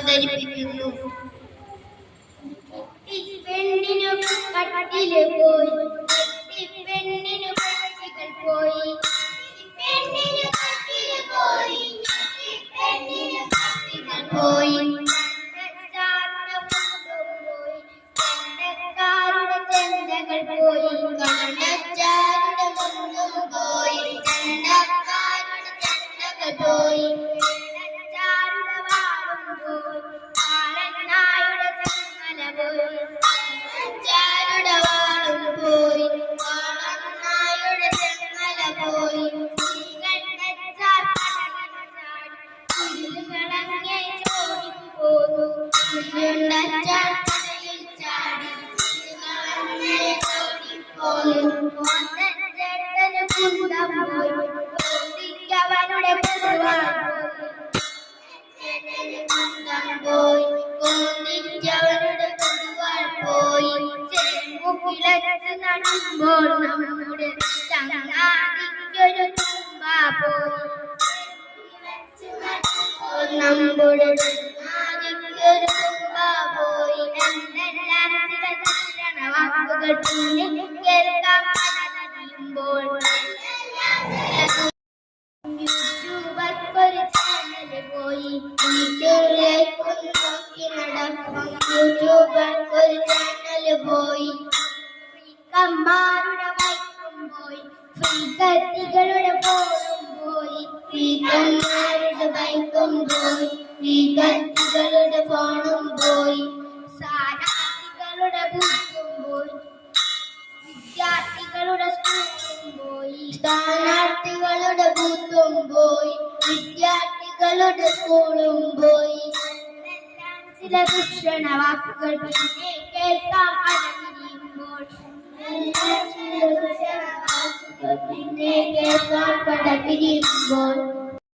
അവതരിപ്പിക്കുന്നു. പെണ്ണിനു കട്ടിൽ പോയി. പോയി. പോയി. പോയി. പോയി. പോയി. പോയി. നടുമ്പോൾ നമ്മുടെ ചങ്ങാതിക്കൊരു തുമ്പ പോയി. നമ്മുടെ പോയി എന്തെല്ലാം ചില ദർശന വാക്കുകൾ പിന്നെ കേൾക്കാം പടനടിയുമ്പോൾ യൂട്യൂബർക്കൊരു ചാനൽ പോയി യൂട്യൂബിലേക്കൊന്ന് നോക്കി നടക്കും യൂട്യൂബർക്കൊരു ചാനൽ പോയി കമ്മാരുടെ വൈക്കും പോയി ഫ്രീകത്തികളുടെ ഫോണും പോയി ഫ്രീകന്മാരുടെ ബൈക്കും പോയി ഫ്രീകത്തികളുടെ ഫോണും പോയി. സ്ഥാനാർത്ഥികളുടെ ബുക്കും പോയി. വിദ്യാർത്ഥികളുടെ സ്കൂളും പോയി. സ്ഥാനാർത്ഥികളുടെ ബുദ്ധും പോയി. വിദ്യാർത്ഥികളുടെ സ്കൂളും പോയി. ചില ദുഷണ വാക്കുകൾ പിന്നെ കേൾക്കാം അടങ്ങിരിക്കുമ്പോൾ ചില ദുഷണ വാക്കുകൾ പിന്നെ കേൾക്കാം പടപിരിയുമ്പോൾ